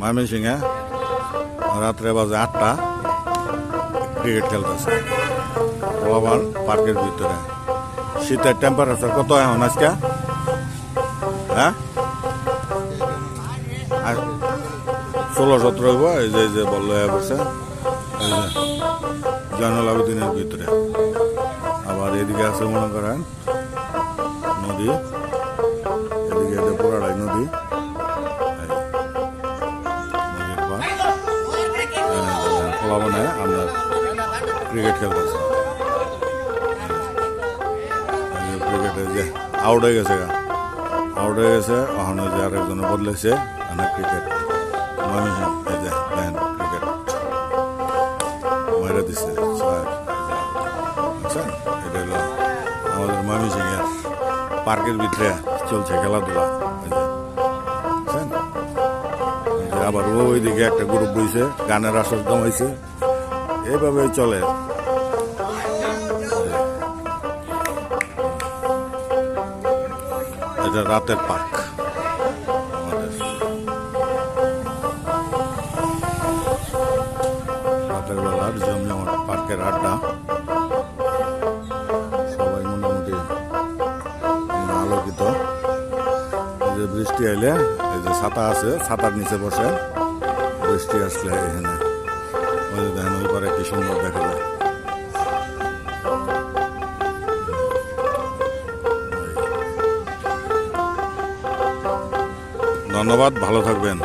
ময়মনসিংহে রাত্রে বাজে আটটা, ক্রিকেট খেলতেছে। পোলাবান পার্কের ভিতরে। শীতের টেম্পারেচার কত এখন আজকে? হ্যাঁ? ষোলো সতেরো হইব, এই যে এই যে বলল বসে। এই যে ভিতরে। আবার এদিকে আছে মনে করেন নদী। খোলাবনে আমরা ক্রিকেট খেলতেছি আউট হয়ে গেছে আউট হয়ে গেছে ওখানে যে আরেকজনে বদলেছে মানে ক্রিকেট দেখেন ক্রিকেট মাইরা ছয় বুঝছেন এটা হলো আমাদের ময়মনসিংহের পার্কের ভিতরে চলছে খেলাধুলা। আবার ওইদিকে একটা গ্রুপ বইছে গানের আসর জমাইছে এইভাবে চলে। এটা রাতের আমাদের রাতের বেলার জমজমাট পার্কের আড্ডা। সবাই মোটামুটি আলোকিত। বৃষ্টি আইলে যে ছাতা আছে, ছাতার নিচে বসে বৃষ্টি আসলে এখানে। ওই যে দেখেন কি সুন্দর দেখা যায়। ধন্যবাদ, ভালো থাকবেন।